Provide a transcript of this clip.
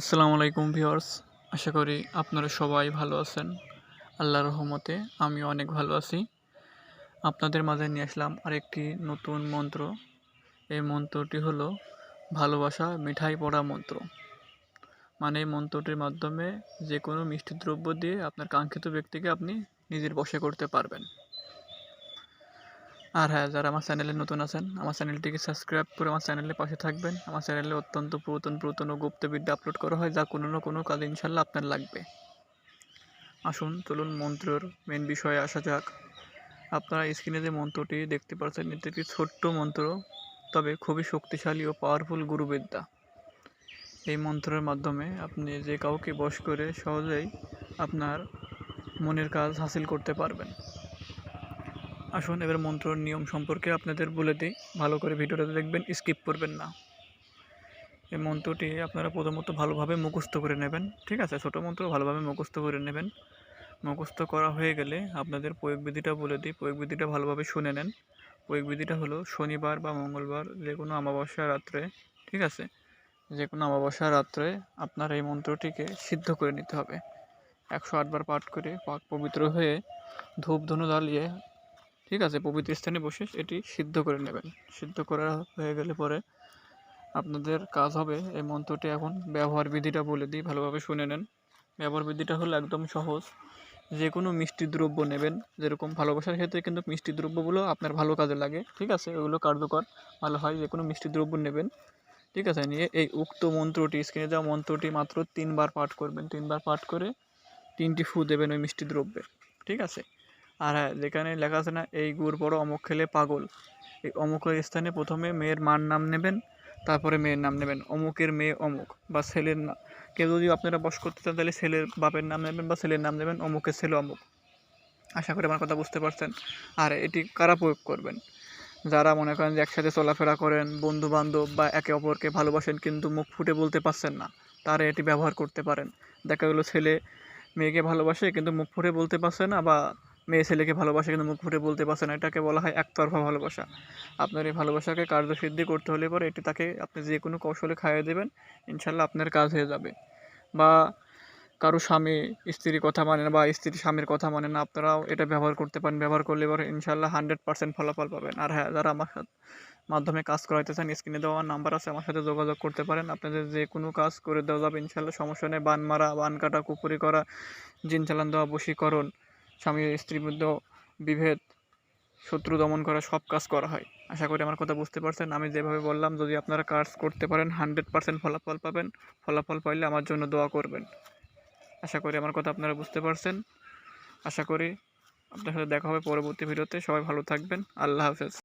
আসসালামু আলাইকুম ভিউয়ার্স, আশা করি আপনারা সবাই ভালো আছেন। আল্লাহর রহমতে আমি অনেক ভালো আছি। আপনাদের মাঝে নিয়ে আসলাম আরেকটি নতুন মন্ত্র। এই মন্ত্রটি হলো, ভালোবাসা মিঠাই পড়া মন্ত্র। মানে এই মন্ত্রটির মাধ্যমে যে কোনো মিষ্টি দ্রব্য দিয়ে আপনার কাঙ্ক্ষিত ব্যক্তিকে আপনি নিজের বশে করতে পারবেন। আর হ্যাঁ যারা আমার চ্যানেলে নতুন আছেন, আমার চ্যানেলটিকে সাবস্ক্রাইব করে আমার চ্যানেলের পাশে থাকবেন। আমার চ্যানেলে অত্যন্ত পুরাতন পুরাতন ও গুপ্তবিদ্যা আপলোড করা হয়, যা কোনো না কোনো কাজে ইনশাল্লাহ আপনার লাগবে। আসুন, চলুন মন্ত্রের মেন বিষয়ে আসা যাক। আপনারা স্ক্রিনে যে মন্ত্রটি দেখতে পাচ্ছেন, এটি একটি ছোট্ট মন্ত্র, তবে খুবই শক্তিশালী ও পাওয়ারফুল গুরুবিদ্যা। এই মন্ত্রের মাধ্যমে আপনি যে কাউকে বশ করে সহজেই আপনার মনের কাজ হাসিল করতে পারবেন। আসুন, এবার মন্ত্রর নিয়ম সম্পর্কে আপনাদের বলে দিই। ভালো করে ভিডিওটা দেখবেন, স্কিপ করবেন না। এই মন্ত্রটি আপনারা প্রথমত ভালোভাবে মুখস্থ করে নেবেন, ঠিক আছে? ছোটো মন্ত্র ভালোভাবে মুখস্থ করে নেবেন। মুখস্থ করা হয়ে গেলে আপনাদের প্রয়োগ বিধিটা বলে দিই। প্রয়োগ বিধিটা ভালোভাবে শুনে নেন। প্রয়োগ বিধিটা হলো শনিবার বা মঙ্গলবার, যে কোনো অমাবস্যা রাত্রে, ঠিক আছে? যে কোনো অমাবস্যা রাত্রে আপনার এই মন্ত্রটিকে সিদ্ধ করে নিতে হবে। একশো আটবার পাঠ করে পাক পবিত্র হয়ে ধূপ ধনু জ্বালিয়ে ঠিক আছে, পবিত্র স্থানে বসে এটি সিদ্ধ করে নেবেন। সিদ্ধ করা হয়ে গেলে পরে আপনাদের কাজ হবে। এই মন্ত্রটি এখন ব্যবহার বিধিটা বলে দিই, ভালোভাবে শুনে নেন। ব্যবহার বিধিটা হলো একদম সহজ। যে কোনো মিষ্টি দ্রব্য নেবেন, যেরকম ভালোবাসার ক্ষেত্রে কিন্তু মিষ্টি দ্রব্যগুলো আপনার ভালো কাজে লাগে, ঠিক আছে? ওগুলো কার্যকর, ভালো হয়, যে কোনো মিষ্টি দ্রব্য নেবেন, ঠিক আছে? নিয়ে এই উক্ত মন্ত্রটি, স্ক্রিনে দেওয়া মন্ত্রটি মাত্র তিনবার পাঠ করবেন। তিনবার পাঠ করে তিনটি ফু দেবেন ওই মিষ্টি দ্রব্যে, ঠিক আছে? আর হ্যাঁ যেখানে লেখা আছে না এই গুড় বড় অমুক খেলে পাগল। এই অমুকের স্থানে প্রথমে মেয়ের মার নাম নেবেন, তারপরে মেয়ের নাম নেবেন, অমুকের মেয়ে অমুক বা ছেলের নাম কেউ যদি আপনারা বস করতে চান তাহলে ছেলের বাপের নাম নেবেন বা ছেলের নাম নেবেন অমুকের ছেলে অমুক। আশা করি আমার কথা বুঝতে পারছেন। আর এটি কারা প্রয়োগ করবেন? যারা মনে করেন যে একসাথে চলাফেরা করেন বন্ধু বান্ধব বা একে অপরকে ভালোবাসেন কিন্তু মুখ ফুটে বলতে পারছেন না, তারা এটি ব্যবহার করতে পারেন। দেখা গেলো ছেলে মেয়েকে ভালোবাসে কিন্তু মুখ ফুটে বলতে পারছে না বা মেয়ে ছেলেকে ভালোবাসা কিন্তু মুখ ফুটে বলতে পারছে না। এটাকে বলা হয় একতরফা ভালোবাসা। আপনার এই ভালোবাসাকে কার্যসিদ্ধি করতে হলে পরে এটি তাকে আপনি যে কোনো কৌশলে খাইয়ে দেবেন, ইনশাল্লাহ আপনার কাজ হয়ে যাবে। বা কারও স্বামী স্ত্রীর কথা মানে না বা স্ত্রী স্বামীর কথা মানে না, আপনারাও এটা ব্যবহার করতে পারেন। ব্যবহার করলে পরে ইনশাল্লাহ হান্ড্রেড পার্সেন্ট ফলাফল পাবেন। আর হ্যাঁ যারা আমার সাথে মাধ্যমে কাজ করাইতে চান স্ক্রিনে দেওয়া নাম্বার আছে, আমার সাথে যোগাযোগ করতে পারেন। আপনাদের যে কোনো কাজ করে দেওয়া যাবে, ইনশাল্লাহ সমস্যা নেই। বান মারা বান কাটা কুপুরি করা জিন চালান দেওয়া, বশীকরণ স্বামী স্ত্রীর মধ্যে বিভেদ, শত্রু দমন করা, সব কাজ করা হয়। আশা করি আমার কথা বুঝতে পারছেন। আমি যেভাবে বললাম, যদি আপনারা কাজ করতে পারেন, হান্ড্রেড পারসেন্ট ফলাফল পাবেন। ফলাফল পাইলে আমার জন্য দোয়া করবেন। আশা করি আমার কথা আপনারা বুঝতে পারছেন। আশা করি আপনার সাথে দেখা হবে পরবর্তী ভিডিওতে। সবাই ভালো থাকবেন। আল্লাহ হাফেজ।